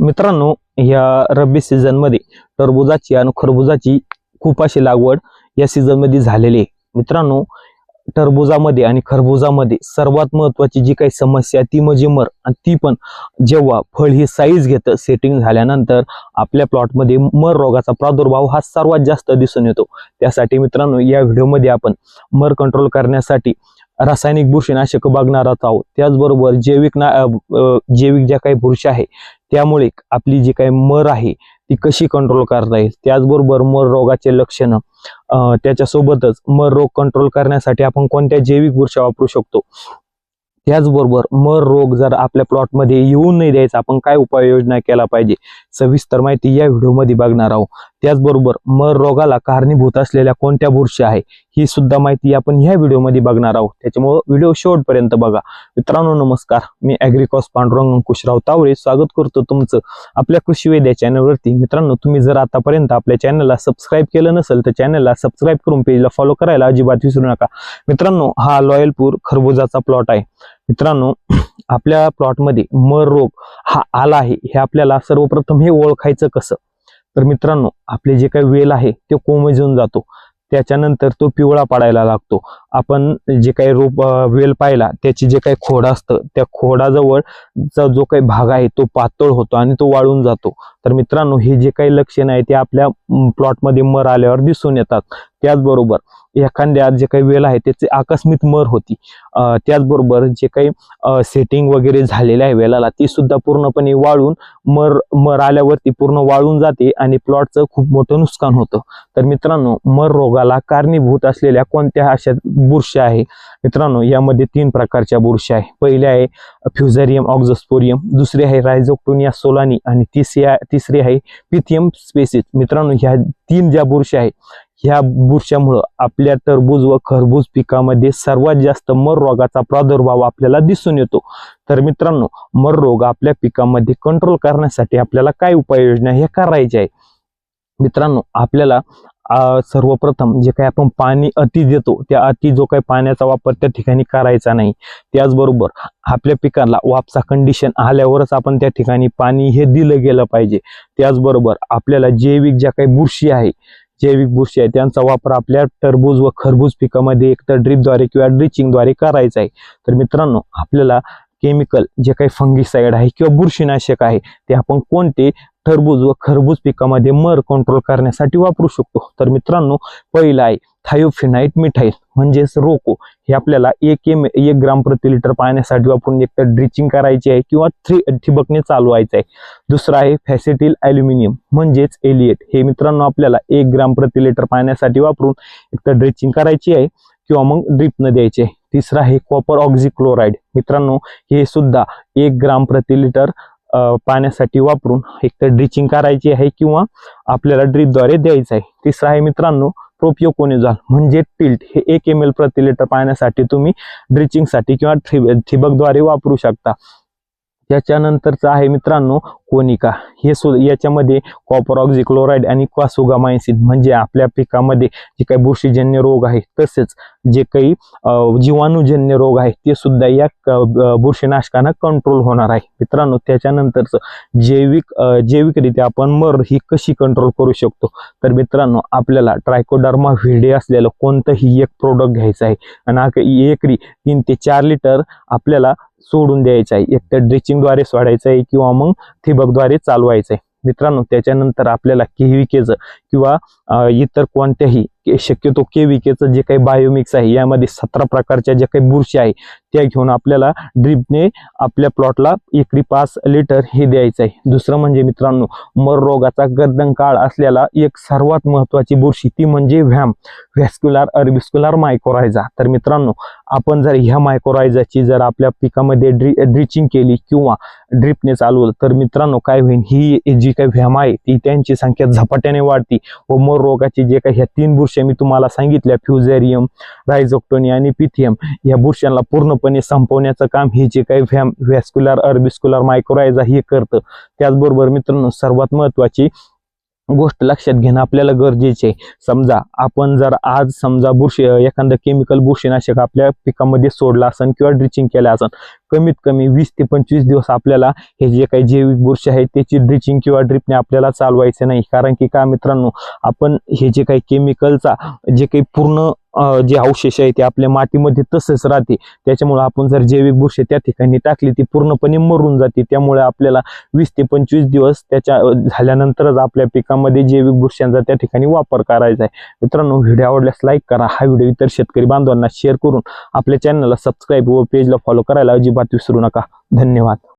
मित्रांनो या रब्बी सीझनमध्ये टरबुजाची आणि खरबुजाची खूप अशी लागवड या सीझनमध्ये झालेली आहे. मित्रांनो टरबुजामध्ये आणि खरबुजामध्ये सर्वात महत्वाची जी काही समस्या ती म्हणजे मर. आणि ती पण जेव्हा फळ ही साईज घेतं सेटिंग झाल्यानंतर आपल्या प्लॉटमध्ये मर रोगाचा प्रादुर्भाव हा सर्वात जास्त दिसून येतो. त्यासाठी मित्रांनो या व्हिडिओमध्ये आपण मर कंट्रोल करण्यासाठी रासायनिक बुरशीनाशक बघणार आहोत. त्याचबरोबर जैविक ना जैविक ज्या काही बुरशी आहे त्यामुळे आपली जी काही मर आहे ती कशी कंट्रोल करता येईल? त्याचबरोबर मर रोगाचे लक्षणं त्याच्यासोबतच मर रोग कंट्रोल करण्यासाठी आपण कोणत्या जैविक बुरशा वापरू शकतो? त्याचबरोबर मर रोग जर आपल्या प्लॉटमध्ये येऊ नाही द्यायचा आपण काय उपाययोजना केला पाहिजे? सविस्तर माहिती या व्हिडिओमध्ये बघणार आहोत. त्याचबरोबर मर रोगाला कारणीभूत असलेल्या कोणत्या बुरशी आहे ही सुद्धा माहिती आपण ह्या व्हिडिओमध्ये बघणार आहोत. त्याच्यामुळे व्हिडिओ शेवटपर्यंत बघा. मित्रांनो नमस्कार. मी अॅग्रिकॉस पांडुरंग अंकुशराव तावरे स्वागत करतो तुमचं आपल्या कृषी वेद चॅनलवरती. मित्रांनो तुम्ही जर आतापर्यंत आपल्या चॅनलला सबस्क्राईब केलं नसेल तर चॅनलला सबस्क्राईब करून पेजला फॉलो करायला अजिबात विसरू नका. मित्रांनो हा लॉयलपूर खरबुजाचा प्लॉट आहे. मित्रांनो आपल्या प्लॉटमध्ये मर रोग हा आला आहे. हे आपल्याला सर्वप्रथम हे ओळखायचं कसं? तर मित्रांनो आपले जे काही वेल आहे ते कोमेजून जातो. त्याच्यानंतर तो पिवळा पडायला लागतो. आपण जे काही रोप वेल पाहिला त्याची जे काही खोड असतं त्या खोडाजवळचा जो काही भाग आहे तो पातळ होतो आणि तो वाळून जातो. तर मित्रांनो हे जे काही लक्षण आहे ते आपल्या प्लॉटमध्ये मर आल्यावर दिसून येतात. त्याचबरोबर एखाद्या जे काही वेल आहे त्याची आकस्मिक मर होती. त्याचबरोबर जे काही सेटिंग वगैरे झालेले आहे वेलाला ती सुद्धा पूर्णपणे वाळून मर मर आल्यावरती पूर्ण वाळून जाते आणि प्लॉटचं खूप मोठं नुकसान होतं. तर मित्रांनो मर रोगाला कारणीभूत असलेल्या कोणत्या अशा बुरश्या आहे? मित्रांनो यामध्ये तीन प्रकारच्या बुरश्या आहे. पहिले आहे फ्युझेरियम ऑक्झोस्पोरियम. दुसरी आहे रायझोक्टोनिया सोलानी. आणि तिसरी आहे तिसरी आहे पिथियम स्पेसिस मित्रांनो ह्या तीन ज्या बुरशी आहे ह्या बुरशामुळं आपल्या टरबूज व खरबूज पिकामध्ये सर्वात जास्त मर रोगाचा प्रादुर्भाव आपल्याला दिसून येतो. तर मित्रांनो मर रोग आपल्या पिकामध्ये कंट्रोल करण्यासाठी आपल्याला काय उपाययोजना हे करायची आहे मित्रांनो आपल्याला सर्वप्रथम जे काही आपण पाणी अति देतो त्या अति जो काही पाण्याचा वापर त्या ठिकाणी करायचा नाही. त्याचबरोबर आपल्या पिकांना वापसा कंडिशन आल्यावरच आपण त्या ठिकाणी पाणी हे दिलं गेलं पाहिजे. त्याचबरोबर आपल्याला जैविक ज्या काही बुरशी आहे जैविक बुरशी आहे त्यांचा वापर आपल्या टरबूज व खरबूज पिकामध्ये एकतर ड्रिपद्वारे किंवा ड्रिचिंगद्वारे करायचा आहे. तर मित्रांनो आपल्याला केमिकल जे काही फंगिसाईड आहे किंवा बुरशीनाशक आहे ते आपण कोणते टरबूज व खरबूज पिकामध्ये मर कंट्रोल करण्यासाठी वापरू शकतो. तर मित्रांनो पहिलं आहे थायोफिनाईट मिठाईल म्हणजेच रोको. हे आपल्याला एक एम एक ग्राम प्रति लिटर पाण्यासाठी वापरून एकतर ड्रिचिंग करायची आहे किंवा थ्री ठिबकने चालवायचं आहे. दुसरं आहे फॅसिटील ॲल्युमिनियम म्हणजेच एलिएट हे मित्रांनो आपल्याला एक ग्राम प्रति लिटर पाण्यासाठी वापरून एकतर ड्रिचिंग करायची आहे किंवा मग ड्रिपनं द्यायची आहे. तिसरा आहे कॉपर ऑक्झिक्लोराईड मित्रांनो हे सुद्धा एक ग्राम प्रति लिटर पाण्यासाठी वापरून एकतर ड्रिचिंग करायची आहे किंवा आपल्याला ड्रिपद्वारे द्यायचं आहे. तिसरा आहे मित्रांनो प्रोपिओकोनिझॉल म्हणजे टिल्ट हे एक एम एल प्रति लिटर पाण्यासाठी तुम्ही ड्रिचिंगसाठी किंवा ठिब ठिबकद्वारे वापरू शकता. त्याच्यानंतरचं आहे मित्रांनो कोनिका हे सु याच्यामध्ये कॉपर ऑक्झिक्लोराईड आणि क्वासोगामायसिन म्हणजे आपल्या पिकामध्ये जे काही बुरशीजन्य रोग आहे तसेच जे काही जीवाणूजन्य रोग आहे ते सुद्धा या बुरशीनाशकानं कंट्रोल होणार आहे. मित्रांनो त्याच्यानंतरचं जैविक जैविकरित्या आपण मर ही कशी कंट्रोल करू शकतो? तर मित्रांनो आपल्याला ट्रायकोडर्मा व्हिडे असलेलं कोणतंही एक प्रोडक्ट घ्यायचं आहे. आणि एकरी तीन ते चार लिटर आपल्याला सोडून द्यायचं आहे. एक तर ड्रिचिंगद्वारे सोडायचं आहे किंवा मग ठिबकद्वारे चालवायचं. आहे मित्रांनो त्याच्यानंतर आपल्याला केविकेचं किंवा इतर कोणत्याही शक्यतो केविकेचं जे काही बायोमिक्स आहे यामध्ये सतरा प्रकारच्या ज्या काही बुरशी आहे त्या घेऊन आपल्याला ड्रीपने आपल्या प्लॉटला एकरी पाच लिटर हे द्यायचं आहे दुसरं म्हणजे मित्रांनो मर रोगाचा गर्दन काळ असलेला एक सर्वात महत्वाची बुरशी ती म्हणजे व्हॅम व्हॅस्क्युलर अर्बिस्क्युलर मायकोरायझा तर मित्रांनो आपण जर ह्या मायकोरायझाची जर आपल्या पिकामध्ये ड्री ड्रिचिंग केली किंवा ड्रिपने चालवलं तर मित्रांनो काय होईल ही जी काही व्हॅम आहे ती त्यांची संख्या झपाट्याने वाढती व मोर रोगाची जे काही ह्या तीन बुरशी मी तुम्हाला सांगितल्या फ्युझेरियम रायझोक्टोनी आणि पिथियम या बुरशांना पूर्ण पूर्णपणे संपवण्याचं काम हे जे काही व्हॅम व्हॅस्क्युलर अर्बिस्क्युलर मायक्रोरायझा हे करतं त्याचबरोबर मित्रांनो सर्वात महत्वाची गोष्ट लक्षात घेणं आपल्याला गरजेचे आहे. समजा आपण जर आज समजा बुरशी एखादं केमिकल बुरशीनाशक आपल्या पिकामध्ये सोडला असन किंवा ड्रिचिंग केलं असेल कमीत कमी वीस ते पंचवीस दिवस आपल्याला हे जे काही जैविक बुरशी आहे त्याची ड्रिचिंग किंवा ड्रिपने आपल्याला चालवायचं नाही. कारण की का मित्रांनो आपण हे जे काही केमिकलचा जे काही पूर्ण जे अवशेष आहे ते आपल्या मातीमध्ये तसंच राहते. त्याच्यामुळे आपण जर जैविक बुरशी त्या ठिकाणी टाकली ती पूर्णपणे मरून जाते. त्यामुळे आपल्याला वीस ते पंचवीस दिवस त्याच्या झाल्यानंतरच आपल्या पिकामध्ये जैविक बुरशांचा त्या ठिकाणी वापर करायचा आहे. मित्रांनो व्हिडिओ आवडल्यास लाईक करा. हा व्हिडिओ इतर शेतकरी बांधवांना शेअर करून आपल्या चॅनलला सबस्क्राईब व पेजला फॉलो करायला अजिबात अजिबात विसरू नका. धन्यवाद.